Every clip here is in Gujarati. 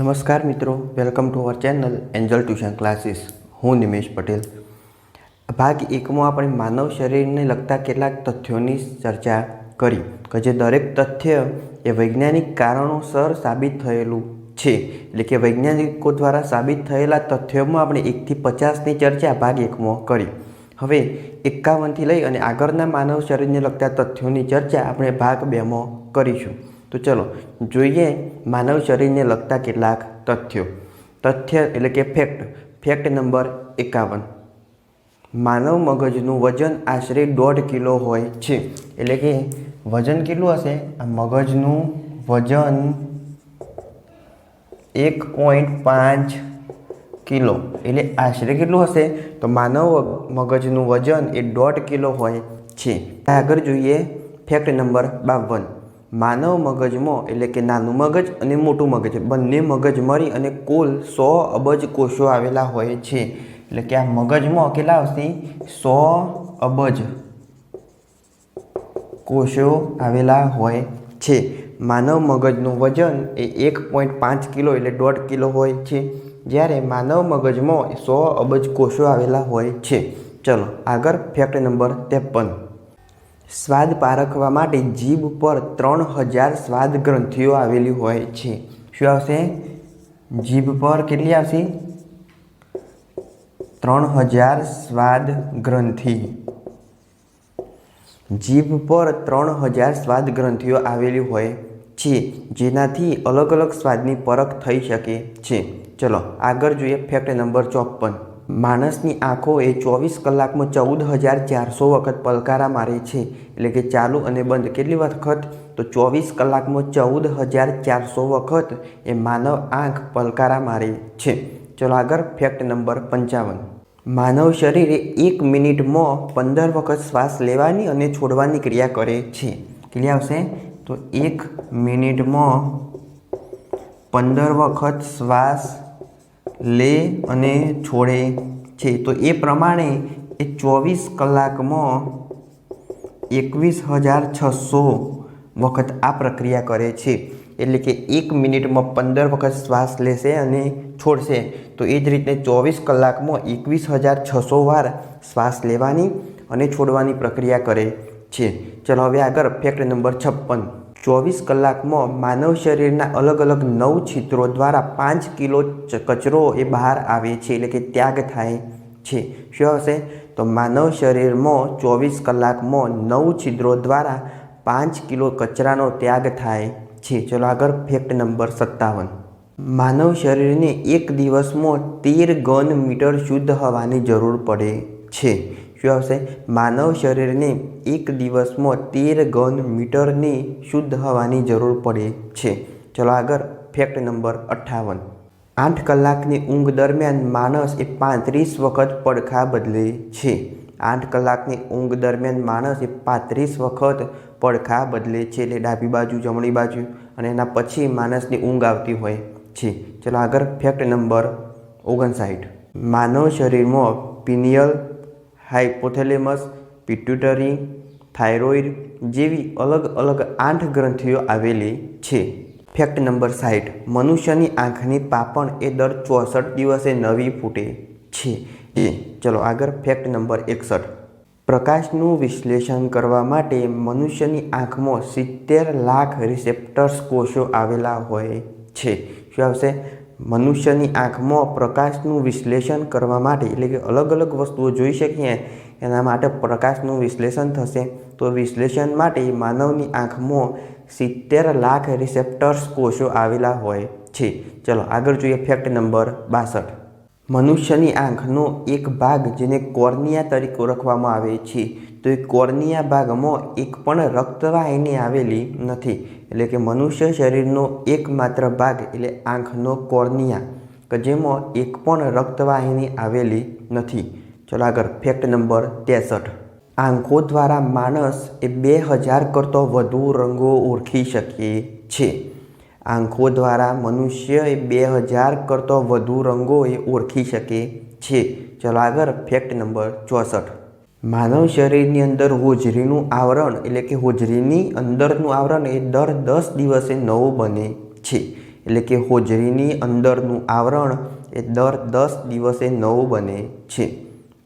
નમસ્કાર મિત્રો, welcome to our channel Angel Tuition Classes. હું નિમેશ પટેલ. ભાગ એકમાં આપણે માનવ શરીરને લગતા કેટલાક તથ્યોની ચર્ચા કરી, કે જે દરેક તથ્ય એ વૈજ્ઞાનિક કારણોસર સાબિત થયેલું છે. એટલે કે વૈજ્ઞાનિકો દ્વારા સાબિત થયેલા તથ્યોમાં આપણે એકથી પચાસની ચર્ચા ભાગ એકમાં કરી. હવે એકાવનથી લઈ અને આગળના માનવ શરીરને લગતા તથ્યોની ચર્ચા આપણે ભાગ બેમાં કરીશું. તો ચલો, જોઈએ માનવ શરીરને લગતા કેટલાક તથ્યો. તથ્ય એટલે કે ફેક્ટ ફેક્ટ નંબર એકાવન. માનવ મગજનું વજન આશરે દોઢ કિલો હોય છે. એટલે કે વજન કેટલું હશે? આ મગજનું વજન એક પોઈન્ટ પાંચ કિલો. એટલે આશરે કેટલું હશે? તો માનવ મગજનું વજન એ દોઢ કિલો હોય છે. આગળ જોઈએ ફેક્ટ નંબર બાવન. માનવ મગજમાં એટલે કે નાનું મગજ અને મોટું મગજ. બંને મગજ મળી અને કુલ સો અબજ કોષો આવેલા હોય છે. એટલે કે આ મગજમાં કેટલા આવશે? સો અબજ કોષો આવેલા હોય છે. માનવ મગજનું વજન એ એક પોઈન્ટ પાંચ કિલો એટલે દોઢ કિલો હોય છે. જ્યારે માનવ મગજમાં સો અબજ કોષો આવેલા હોય છે. ચલો આગળ ફેક્ટ નંબર ત્રેપન. સ્વાદ પારખવા માટે જીભ પર ત્રણ હજાર સ્વાદ ગ્રંથિઓ આવેલી હોય છે. શું આવશે? જીભ પર કેટલી આવશે? ત્રણ હજાર સ્વાદ ગ્રંથિ. જીભ પર ત્રણ હજાર સ્વાદ ગ્રંથિઓ આવેલી હોય છે, જેનાથી અલગ અલગ સ્વાદની પરખ થઈ શકે છે. ચલો, આગળ જોઈએ ફેક્ટ નંબર ચોપન. માણસની આંખો એ ચોવીસ કલાકમાં ચૌદ હજાર ચારસો વખત પલકારા મારે છે. એટલે કે ચાલુ અને બંધ કેટલી વખત? તો ચોવીસ કલાકમાં ચૌદ હજાર ચારસો વખત એ માનવ આંખ પલકારા મારે છે. ચલો આગળ ફેક્ટ નંબર પંચાવન. માનવ શરીરે એક મિનિટમાં પંદર વખત શ્વાસ લેવાની અને છોડવાની ક્રિયા કરે છે. કેટલી આવશે? તો એક મિનિટમાં પંદર વખત શ્વાસ લે અને છોડે છે. તો એ પ્રમાણે એ ચોવીસ કલાકમાં એકવીસ હજાર છસો વખત આ પ્રક્રિયા કરે છે. એટલે કે એક મિનિટમાં પંદર વખત શ્વાસ લેશે અને છોડશે. તો એ જ રીતે ચોવીસ કલાકમાં એકવીસ હજાર છસો વાર શ્વાસ લેવાની અને છોડવાની પ્રક્રિયા કરે છે. ચલો હવે આગળ ફેક્ટ નંબર છપ્પન. ચોવીસ કલાકમાં માનવ શરીરના અલગ અલગ નવ છિદ્રો દ્વારા પાંચ કિલો કચરો એ બહાર આવે છે, એટલે કે ત્યાગ થાય છે. શું હશે તો માનવ શરીરમાં ચોવીસ કલાકમાં નવ છિદ્રો દ્વારા પાંચ કિલો કચરાનો ત્યાગ થાય છે. ચલો આગળ ફેક્ટ નંબર સત્તાવન. માનવ શરીરને એક દિવસમાં તેર ઘન મીટર શુદ્ધ હવાની જરૂર પડે છે. શું આવશે. માનવ શરીરને એક દિવસમાં તેર ઘન મીટરની શુદ્ધ હવાની જરૂર પડે છે. ચલો આગળ ફેક્ટ નંબર અઠ્ઠાવન. આઠ કલાકની ઊંઘ દરમિયાન માણસ એ પાંત્રીસ વખત પડખા બદલે છે. આઠ કલાકની ઊંઘ દરમિયાન માણસ એ પાંત્રીસ વખત પડખા બદલે છે એટલે ડાબી બાજુ, જમણી બાજુ અને એના પછી માણસની ઊંઘ આવતી હોય છે. ચલો આગળ ફેક્ટ નંબર ઓગણસાઠ. માનવ શરીરમાં પિનિયલ હાઇપોથેલેમસ પિટ્યુટરી, થાઇરોઇડ જેવી અલગ અલગ આઠ ગ્રંથિઓ આવેલી છે. ફેક્ટ નંબર સાઠ મનુષ્યની આંખની પાપણ એ દર ચોસઠ દિવસે નવી ફૂટે છે. એ. ચલો આગળ ફેક્ટ નંબર એકસઠ. પ્રકાશનું વિશ્લેષણ કરવા માટે મનુષ્યની આંખમાં સિત્તેર લાખ રિસેપ્ટર્સ કોષો આવેલા હોય છે. શું આવશે? મનુષ્યની આંખમાં પ્રકાશનું વિશ્લેષણ કરવા માટે, એટલે કે અલગ અલગ વસ્તુઓ જોઈ શકીએ, એના માટે પ્રકાશનું વિશ્લેષણ થશે. તો વિશ્લેષણ માટે માનવની આંખમાં સિત્તેર લાખ રિસેપ્ટર્સ કોષો આવેલા હોય છે. ચલો, આગળ જોઈએ ફેક્ટ નંબર બાસઠ. મનુષ્યની આંખનો એક ભાગ જેને કોર્નિયા તરીકે ઓળખવામાં આવે છે. તો એ કોર્નિયા ભાગમાં એક પણ રક્તવાહિની આવેલી નથી. એટલે કે મનુષ્ય શરીરનો એકમાત્ર ભાગ એટલે આંખનો કોર્નિયા, કે જેમાં એક પણ રક્તવાહિની આવેલી નથી. ચલો આગળ ફેક્ટ નંબર ત્રેસઠ. આંખો દ્વારા માણસ એ બે હજાર કરતો વધુ રંગો ઓળખી શકે છે. આંખો દ્વારા મનુષ્ય એ બે હજાર કરતો વધુ રંગો એ ઓળખી શકે છે. ચલો આગળ ફેક્ટ નંબર ચોસઠ. માનવ શરીરની અંદર હોજરીનું આવરણ, એટલે કે હોજરીની અંદરનું આવરણ એ દર દસ દિવસે નવું બને છે. એટલે કે હોજરીની અંદરનું આવરણ એ દર દસ દિવસે નવું બને છે.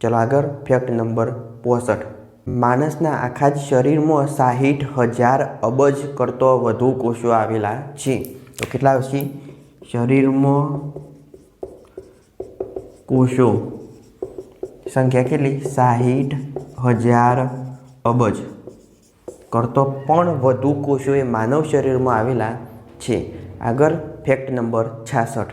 ચલો આગળ ફેક્ટ નંબર પોસઠ. માણસના આખા જ શરીરમાં સાહીઠ હજાર અબજ કરતો વધુ કોષો આવેલા છે. તો કેટલા આવશે? શરીરમાં કોષો સંખ્યા કેટલી? સાહીઠ, હજાર, અબજ. કરતો પણ વધુ કોષો એ માનવ શરીરમાં આવેલા છે. આગળ ફેક્ટ નંબર છાસઠ.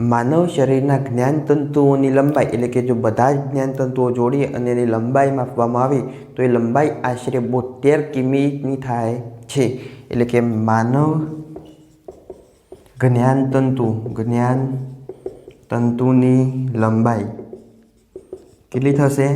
માનવ શરીરના જ્ઞાનતંતુઓની લંબાઈ, એટલે કે જો બધા જ જ્ઞાનતંતુઓ જોડીએ અને એની લંબાઈ માપવામાં આવે, તો એ લંબાઈ આશરે બોતેર કિમીની થાય છે. એટલે કે માનવ જ્ઞાનતંતુ જ્ઞાન તંતુની લંબાઈ કેટલી થશે?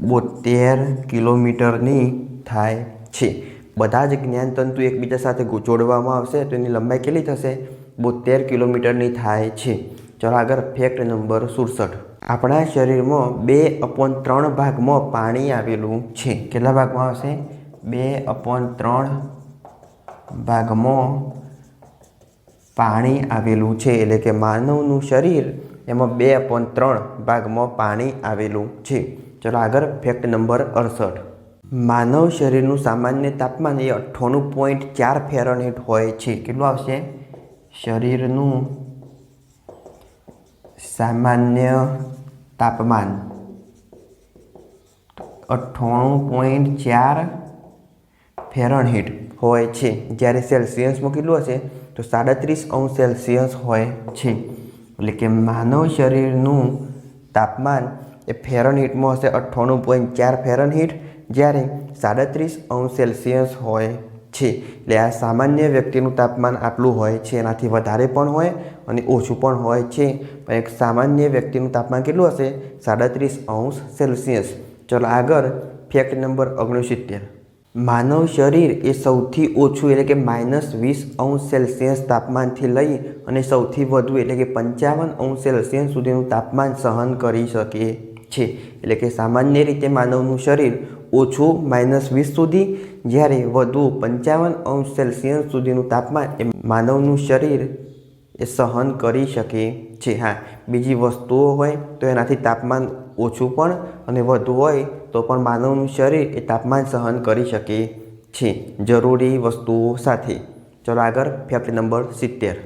બોતેર કિલોમીટરની થાય છે. બધા જ જ્ઞાનતંતુ એકબીજા સાથે ગોચોડવામાં આવશે તો એની લંબાઈ કેટલી થશે? બોતેર કિલોમીટરની થાય છે. ચાલો આગળ ફેક્ટ નંબર સુડસઠ. આપણા શરીરમાં બે અપોન ત્રણ ભાગમાં પાણી આવેલું છે. કેટલા ભાગમાં આવશે? બે અપોન ત્રણ ભાગમાં પાણી આવેલું છે. એટલે કે માનવનું શરીર એમાં બે પોઈન્ટ ત્રણ ભાગમાં પાણી આવેલું છે. ચલો આગળ ફેક્ટ નંબર અડસઠ. માનવ શરીરનું સામાન્ય તાપમાન એ અઠ્ઠાણું પોઈન્ટ ચાર ફેરનહીટ હોય છે. કેટલું આવશે? શરીરનું સામાન્ય તાપમાન અઠ્ઠાણું પોઈન્ટ ચાર ફેરનહીટ હોય છે. જ્યારે સેલ્સિયસમાં કેટલું હશે? તો સાડત્રીસ અંશ સેલ્સિયસ હોય છે. એટલે કે માનવ શરીરનું તાપમાન એ ફેરનહીટમાં હશે અઠ્ઠાણું પોઈન્ટ ચાર ફેરનહીટ, જ્યારે સાડત્રીસ અંશ સેલ્સિયસ હોય છે. એટલે આ સામાન્ય વ્યક્તિનું તાપમાન આટલું હોય છે, એનાથી વધારે પણ હોય અને ઓછું પણ હોય છે. પણ એક સામાન્ય વ્યક્તિનું તાપમાન કેટલું હશે? સાડત્રીસ અંશ સેલ્સિયસ. ચલો આગળ ફેક્ટ નંબર ઓગણસિત્તેર. માનવ શરીર એ સૌથી ઓછું એટલે કે માઇનસ વીસ અંશ સેલ્સિયસ તાપમાનથી લઈ અને સૌથી વધુ એટલે કે પંચાવન અંશ સેલ્સિયસ સુધીનું તાપમાન સહન કરી શકે છે એટલે કે સામાન્ય રીતે માનવનું શરીર ઓછું માઇનસ વીસ સુધી, જ્યારે વધુ પંચાવન અંશ સેલ્સિયસ સુધીનું તાપમાન એ માનવનું શરીર એ સહન કરી શકે છે, હા. બીજી વસ્તુઓ હોય તો એનાથી તાપમાન ઓછું પણ અને વધુ હોય તો પણ માનવનું શરીર એ તાપમાન સહન કરી શકે છે, જરૂરી વસ્તુઓ સાથે. ચલો આગળ ફેક્ટ નંબર સિત્તેર.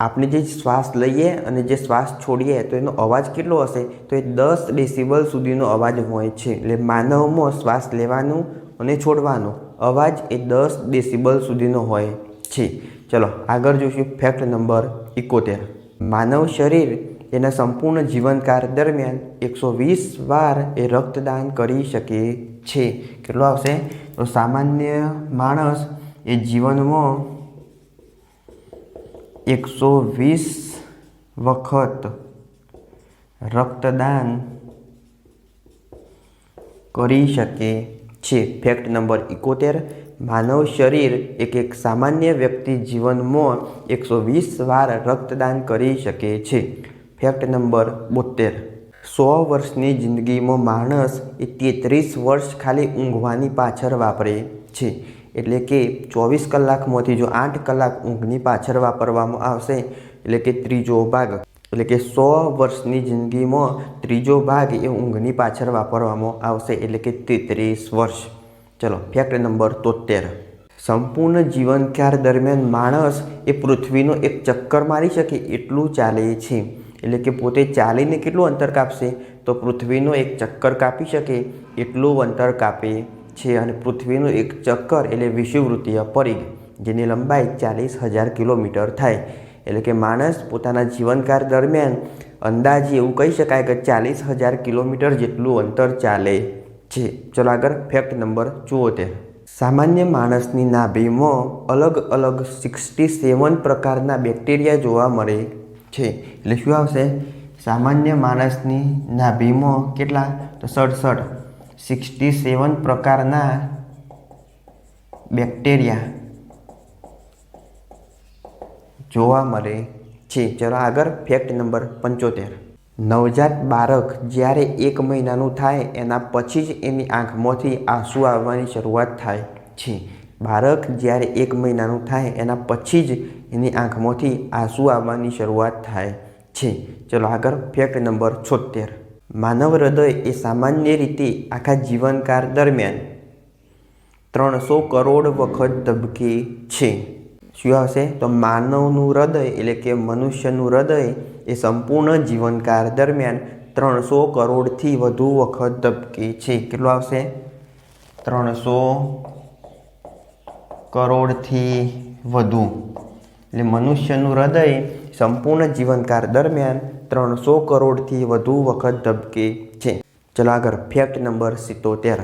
આપણે જે શ્વાસ લઈએ અને જે શ્વાસ છોડીએ તો એનો અવાજ કેટલો હશે? તો એ દસ ડેસિબલ સુધીનો અવાજ હોય છે, એટલે માનવમાં શ્વાસ લેવાનું અને છોડવાનો અવાજ એ દસ ડેસિબલ સુધીનો હોય છે. ચલો આગળ જોઈશું ફેક્ટ નંબર એકોતેર. માનવ શરીર એના સંપૂર્ણ જીવનકાળ દરમિયાન એકસો વીસ વાર એ રક્તદાન કરી શકે છે. કેટલો આવશે? તો સામાન્ય માણસ એ જીવનમાં એકસો વીસ વખત રક્તદાન કરી શકે છે. ફેક્ટ નંબર એકોતેર માનવ શરીર એક એક સામાન્ય વ્યક્તિ જીવનમાં એકસો વીસ વાર રક્તદાન કરી શકે છે. ફેક્ટ નંબર બોતેર સો વર્ષની જિંદગીમાં માણસ એ તેત્રીસ વર્ષ ખાલી ઊંઘવાની પાછળ વાપરે છે. એટલે કે ચોવીસ કલાકમાંથી જો આઠ કલાક ઊંઘની પાછળ વાપરવામાં આવશે, એટલે કે ત્રીજો ભાગ. એટલે કે સો વર્ષની જિંદગીમાં ત્રીજો ભાગ એ ઊંઘની પાછળ વાપરવામાં આવશે, એટલે કે તેત્રીસ વર્ષ. ચલો ફેક્ટ નંબર તોતેર. સંપૂર્ણ જીવનકાળ દરમિયાન માણસ એ પૃથ્વીનો એક ચક્કર મારી શકે એટલું ચાલે છે. એટલે કે પોતે ચાલીને કેટલું અંતર કાપશે? તો પૃથ્વીનો એક ચક્કર કાપી શકે એટલું અંતર કાપે છે અને પૃથ્વીનું એક ચક્કર એટલે વિષુવવૃત્તીય પરિઘ, જેની લંબાઈ ચાલીસ હજાર કિલોમીટર થાય. એટલે કે માણસ પોતાના જીવનકાળ દરમિયાન અંદાજે એવું કહી શકાય કે ચાલીસ હજાર કિલોમીટર જેટલું અંતર ચાલે. છે ચલો આગળ ફેક્ટ નંબર ચુઓતેર સામાન્ય માણસની નાભીમાં અલગ અલગ સિક્સટી સેવન પ્રકારના બેક્ટેરિયા જોવા મળે છે. એટલે શું આવશે? સામાન્ય માણસની નાભીમાં કેટલા? તો સડસઠ. સિક્સટી સેવન પ્રકારના બેક્ટેરિયા જોવા મળે છે. ચલો આગળ ફેક્ટ નંબર પંચોતેર. નવજાત બાળક જ્યારે એક મહિનાનું થાય, એના પછી જ એની આંખમાંથી આંસુ આવવાની શરૂઆત થાય છે. બાળક જ્યારે એક મહિનાનું થાય, એના પછી જ એની આંખમાંથી આંસુ આવવાની શરૂઆત થાય છે. ચલો આગળ ફેક્ટ નંબર છોતેર. માનવ હૃદય એ સામાન્ય રીતે આખા જીવનકાળ દરમિયાન ત્રણસો કરોડ વખત ધબકે છે. શું આવશે? તો માનવનું હૃદય એટલે કે મનુષ્યનું હૃદય એ સંપૂર્ણ જીવનકાળ દરમિયાન ત્રણસો કરોડથી વધુ વખત ધબકે છે. કેટલું આવશે? ત્રણસો કરોડથી વધુ. એટલે મનુષ્યનું હૃદય સંપૂર્ણ જીવનકાળ દરમિયાન ત્રણસો કરોડથી વધુ વખત ધબકે છે. ચલો આગળ ફેક્ટ નંબર સિત્તોતેર.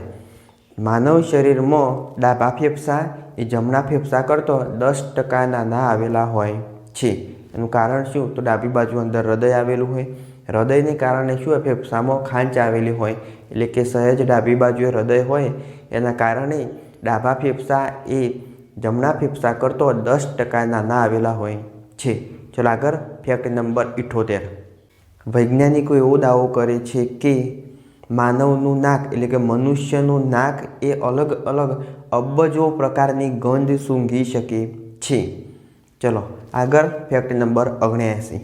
માનવ શરીરમાં ડાબા ફેફસા એ જમણા ફેફસા કરતો દસ ટકા નાના આવેલા હોય છે. એનું કારણ શું? તો ડાબી બાજુ અંદર હૃદય આવેલું હોય. હૃદયને કારણે શું હોય? ફેફસામાં ખાંચ આવેલી હોય. એટલે કે સહેજ ડાબી બાજુએ હૃદય હોય. એના કારણે ડાબા ફેફસા એ જમણા ફેફસા કરતો દસ ટકા નાના આવેલા હોય છે. ચલો આગળ ફેક્ટ નંબર ઇઠોતેર. વૈજ્ઞાનિકો એવો દાવો કરે છે કે માનવનું નાક એટલે કે મનુષ્યનું નાક એ અલગ અલગ અબજો પ્રકારની ગંધ સૂંઘી શકે છે. ચલો, આગળ ફેક્ટ નંબર ઓગણ્યાસી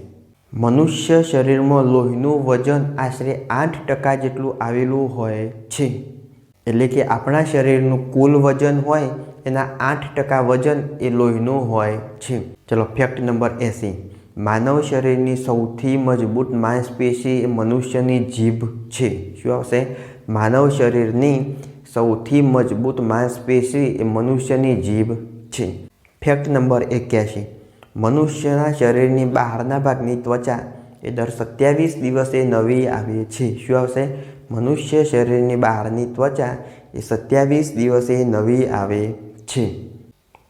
મનુષ્ય શરીરમાં લોહીનું વજન આશરે આઠ ટકા જેટલું આવેલું હોય છે. એટલે કે આપણા શરીરનું કુલ વજન હોય, એના આઠ ટકા વજન એ લોહીનું હોય છે. ચલો ફેક્ટ નંબર એંસી. માનવ શરીરની સૌથી મજબૂત માંસપેશી એ મનુષ્યની જીભ છે. શું આવશે? માનવ શરીરની સૌથી મજબૂત માંસપેશી એ મનુષ્યની જીભ છે. ફેક્ટ નંબર એક્યાસી મનુષ્યના શરીરની બહારના ભાગની ત્વચા એ દર સત્યાવીસ દિવસે નવી આવે છે. શું આવશે? મનુષ્ય શરીરની બહારની ત્વચા એ સત્યાવીસ દિવસે નવી આવે છે.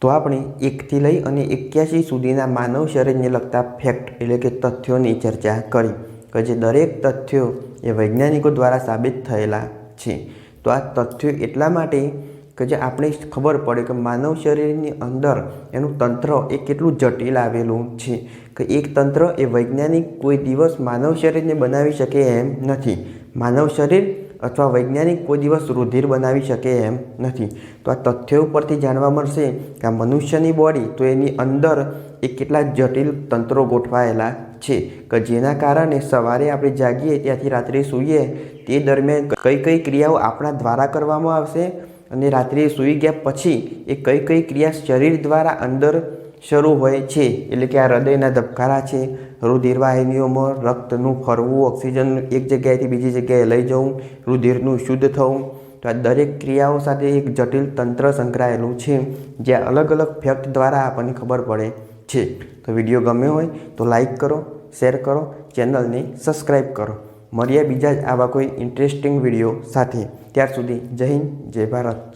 તો આપણે એકથી લઈ અને એક્યાસી સુધીના માનવ શરીરને લગતા ફેક્ટ એટલે કે તથ્યોની ચર્ચા કરી, કે જે દરેક તથ્યો એ વૈજ્ઞાનિકો દ્વારા સાબિત થયેલા છે. તો આ તથ્યો એટલા માટે કે જે આપણે ખબર પડે કે માનવ શરીરની અંદર એનું તંત્ર એ કેટલું જટિલ આવેલું છે, કે એક તંત્ર એ વૈજ્ઞાનિક કોઈ દિવસ માનવ શરીરને બનાવી શકે એમ નથી. માનવ શરીર અથવા વૈજ્ઞાનિક કોઈ દિવસ રુધિર બનાવી શકે એમ નથી. તો આ તથ્યો ઉપરથી જાણવા મળશે કે આ મનુષ્યની બોડી તો એની અંદર એ કેટલા જટિલ તંત્રો ગોઠવાયેલા છે, કે જેના કારણે સવારે આપણે જાગીએ ત્યાંથી રાત્રે સૂઈએ તે દરમિયાન કઈ કઈ ક્રિયાઓ આપણા દ્વારા કરવામાં આવશે અને રાત્રે સૂઈ ગયા પછી એ કઈ કઈ ક્રિયા શરીર દ્વારા અંદર શરૂ હોય છે? એટલે કે આ હૃદયના ધબકારા છે, રુધિરવાહિનીઓમાં રક્તનું ફરવું, ઓક્સિજન એક જગ્યાએથી બીજી જગ્યાએ લઈ જવું, રુધિરનું શુદ્ધ થવું. તો આ દરેક ક્રિયાઓ સાથે એક જટિલ તંત્ર સંકળાયેલું છે જે અલગ અલગ ફેક્ટ દ્વારા આપણને ખબર પડે છે. તો વીડિયો ગમ્યો હોય તો લાઈક કરો, શેર કરો, ચેનલને સબસ્ક્રાઈબ કરો. મળીએ બીજા જ આવા કોઈ ઇન્ટરેસ્ટિંગ વીડિયો સાથે. ત્યાર સુધી જય હિન્દ જય ભારત.